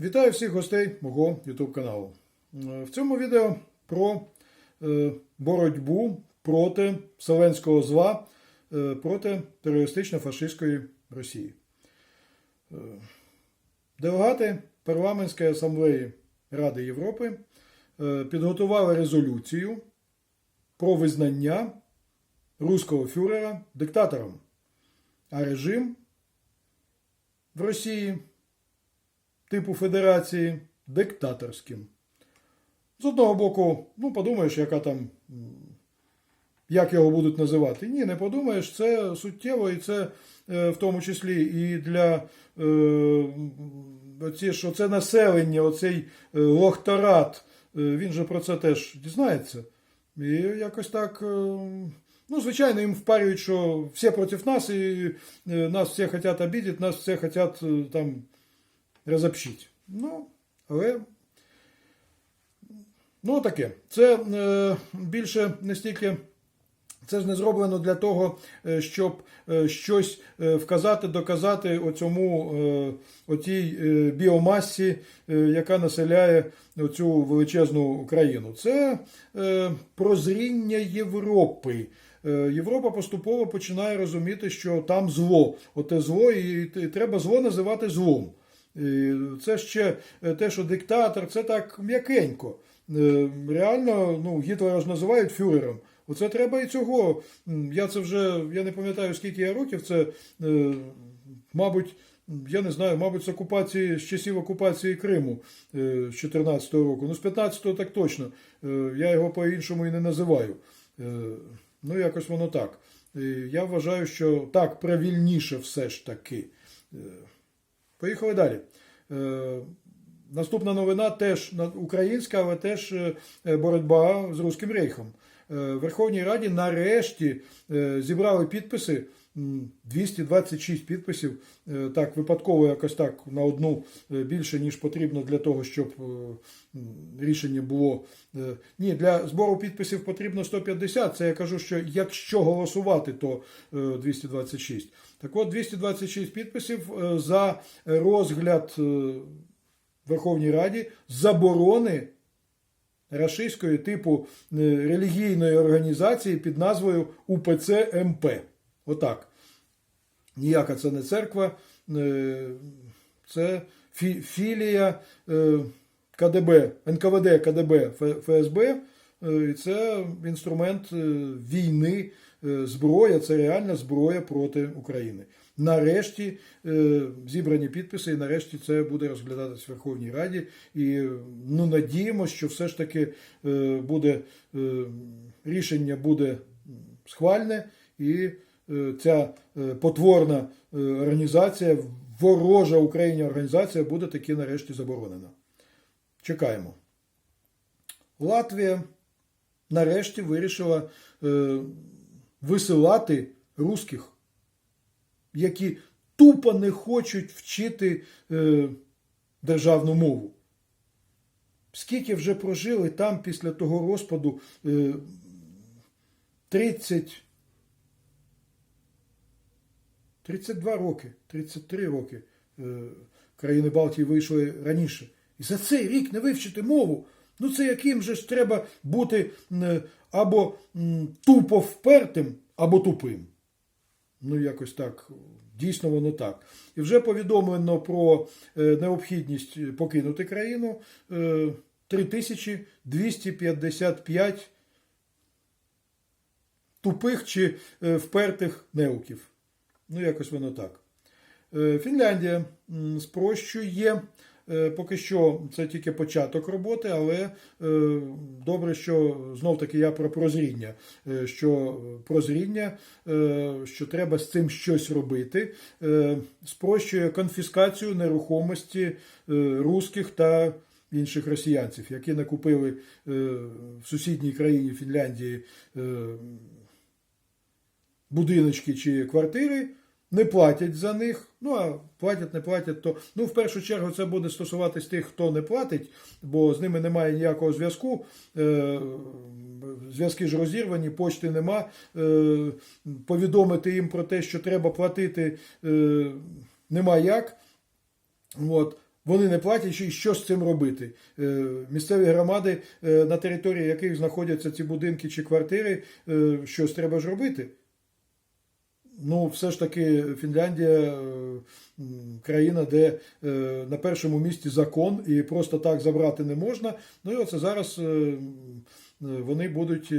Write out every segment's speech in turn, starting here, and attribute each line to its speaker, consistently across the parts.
Speaker 1: Вітаю всіх гостей мого YouTube каналу. Е, В цьому відео про е, боротьбу проти вселенського зла, е, проти терористично-фашистської Росії. Делегати парламентської асамблеї Ради Європи підготували резолюцію про визнання руського фюрера диктатором, а режим в Росії типу федерації диктаторським. З одного боку, ну подумаєш, яка там, як його будуть називати. Ні, не подумаєш, це суттєво, і це е, в тому числі і для е, оці, що це населення, оцей е, лохторат, е, він же про це теж дізнається. І якось так. Ну, звичайно, їм впарюють, що всі проти нас, і нас всі хочуть обідати, нас всі хочуть там розобщити. Ну, але ну таке. Це е, більше не стільки. Це ж не зроблено для того, е, щоб е, щось е, вказати, доказати оцьому, отій е, біомасі, яка населяє цю величезну країну. Це прозріння Європи. Європа поступово починає розуміти, що там зло. Оте зло, і треба зло називати злом. Це ще е, те, що диктатор, це так м'якенько. Е, Реально, ну, Гітлера ж називають фюрером. Оце треба і цього. Я це вже, я не пам'ятаю, скільки я років, це, е, мабуть, я не знаю, мабуть, з окупації, з часів окупації Криму з 14-го року. Ну, з 15-го так точно. Я його по-іншому і не називаю. Ну, якось воно так. Я вважаю, що так правильніше все ж таки. Е, Поїхали далі. Е, Наступна новина теж українська, але теж е, боротьба з Руським рейхом. Е, В Верховній Раді нарешті е, зібрали підписи. М, 226 підписів, Е, так випадково якось так на одну е, більше, ніж потрібно для того, щоб е, рішення було. Ні, для збору підписів потрібно 150. Це я кажу, що якщо голосувати, то е, 226. Так от 226 підписів за розгляд Верховній Раді заборони рашистської типу релігійної організації під назвою УПЦ МП. Отак. Ніяка це не церква, е, це філія е, КДБ, НКВД, КДБ, ФСБ. е, І це інструмент війни, зброя, це реальна зброя проти України. Нарешті зібрані підписи, і нарешті це буде розглядатись в Верховній Раді. І ну, надіємося, що все ж таки буде рішення буде схвальне, і ця е, потворна е, організація, ворожа Україні організація буде таки нарешті заборонена. Чекаємо. Латвія нарешті вирішила е, висилати русських, які тупо не хочуть вчити е, державну мову. Скільки вже прожили там після того розпаду е, 30 32 роки, 33 роки е, країни Балтії вийшли раніше. І за цей рік не вивчити мову. Ну це яким же ж треба бути або тупо впертим, або тупим. Ну, якось так. Дійсно, воно так. І вже повідомлено про е, необхідність покинути країну е, 3255 тупих чи е, впертих неуків. Ну, якось воно так. Е, Фінляндія спрощує. е, Поки що це тільки початок роботи, але е, добре, що знов таки я про прозріння. Що прозріння, що треба з цим щось робити, спрощує конфіскацію нерухомості русських та інших росіянців, які накупили в сусідній країні Фінляндії будиночки чи квартири, не платять за них. Ну, а платять, не платять, то ну, в першу чергу це буде стосуватись тих, хто не платить, бо з ними немає ніякого зв'язку. Е, Зв'язки ж розірвані, почти нема. Е, Повідомити їм про те, що треба платити, е, нема як. От. вони не платять, і що з цим робити? Місцеві громади, на території яких знаходяться ці будинки чи квартири, щось треба ж робити. Ну, все ж таки, Фінляндія е, країна, де е, на першому місці закон, і просто так забрати не можна. Ну і оце зараз е, вони будуть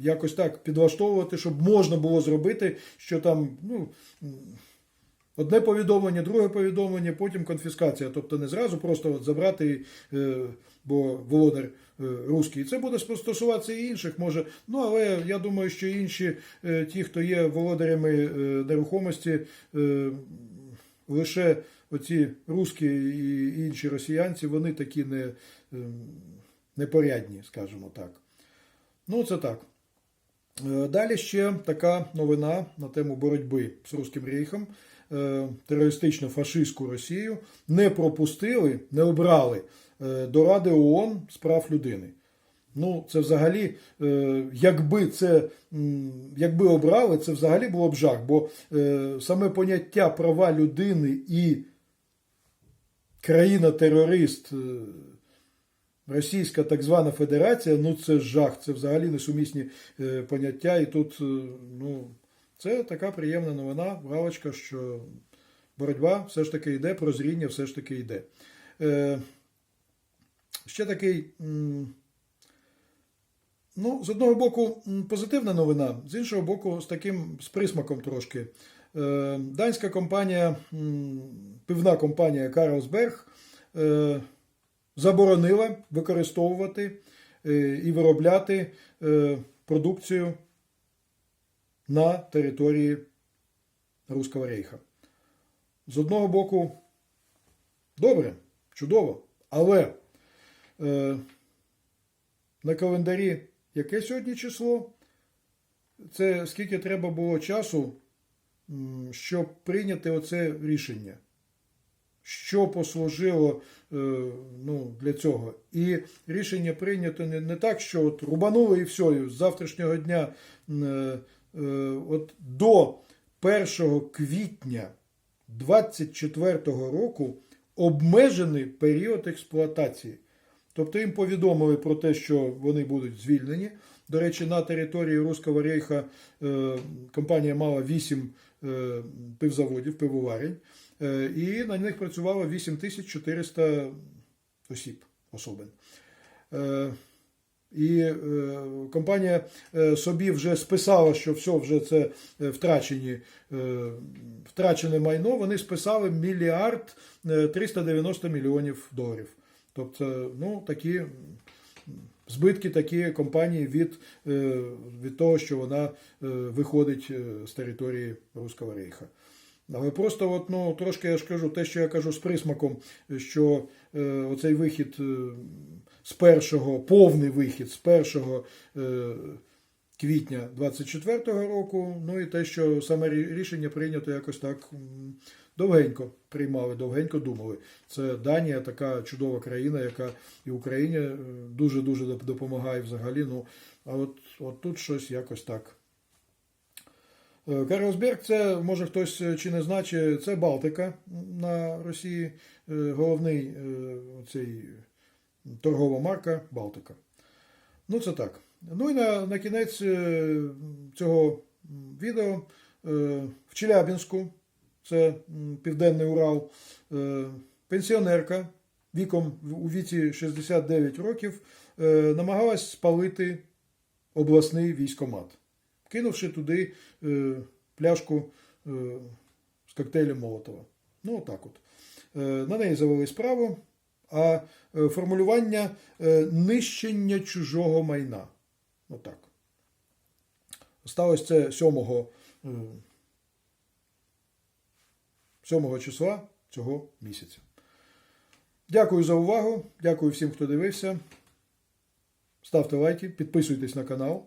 Speaker 1: якось так підлаштовувати, щоб можна було зробити, що там, ну. Одне повідомлення, друге повідомлення, потім конфіскація. Тобто не зразу просто от забрати, е, бо володар е, русський. Це буде стосуватися і інших, може. Ну, але я думаю, що інші, е, ті, хто є володарями нерухомості, лише оці русські і інші росіянці, вони такі не, непорядні, скажімо так. Ну, це так. Далі ще така новина на тему боротьби з Руським рейхом. Е, Терористичну фашистську Росію не пропустили, не обрали е, до Ради ООН з прав людини. Ну, це взагалі, е, якби це якби обрали, це взагалі було б жах, бо саме поняття права людини і країна-терорист, Російська так звана Федерація, ну це жах, це взагалі несумісні поняття. І тут, ну, це така приємна новина, галочка, що боротьба все ж таки йде, прозріння все ж таки йде. Е, ще такий. Ну, з одного боку, позитивна новина, з іншого боку, з таким з присмаком трошки. Е, Данська компанія, пивна компанія Карлсберг е, заборонила використовувати е, і виробляти е, продукцію на території Руського рейха. З одного боку, добре, чудово, але е, на календарі яке сьогодні число? Це скільки треба було часу, щоб прийняти оце рішення? Що послужило е, ну, для цього? І рішення прийнято не, не так, що от рубанули і все, і з завтрашнього дня е, от до 1 квітня 24 року обмежений період експлуатації. Тобто їм повідомили про те, що вони будуть звільнені. До речі, на території Руського рейха е, компанія мала 8 е, пивзаводів, пивоварень, е, і на них працювало 8400 осіб, особин. І е, компанія е, собі вже списала, що все вже це е, втрачені, втрачене майно. Вони списали мільярд е, 390 мільйонів доларів. Тобто, ну, такі збитки такі компанії від, від того, що вона виходить з території Руського рейха. Але просто, от, ну, трошки я ж кажу, те, що я кажу з присмаком, що е, оцей вихід е, з першого, повний вихід з першого е, квітня 24-го року, ну і те, що саме рішення прийнято якось так довгенько приймали, довгенько думали. Це Данія, така чудова країна, яка і Україні е, дуже-дуже допомагає взагалі. Ну, а от, от тут щось якось так. Е, Карлсберг це, може хтось е, чи не знає, це Балтика на Росії, е, головний оцей торгова марка Балтика. Ну, це так. Ну і на, на кінець цього відео в Челябінську, це Південний Урал, пенсіонерка віком у віці 69 років намагалась спалити обласний військомат, кинувши туди е, пляшку е, з коктейлем Молотова. Ну, отак от. Е, На неї завели справу, а е, формулювання е, нищення чужого майна. Отак. Сталося це 7, е, 7 числа цього місяця. Дякую за увагу. Дякую всім, хто дивився. Ставте лайки, підписуйтесь на канал.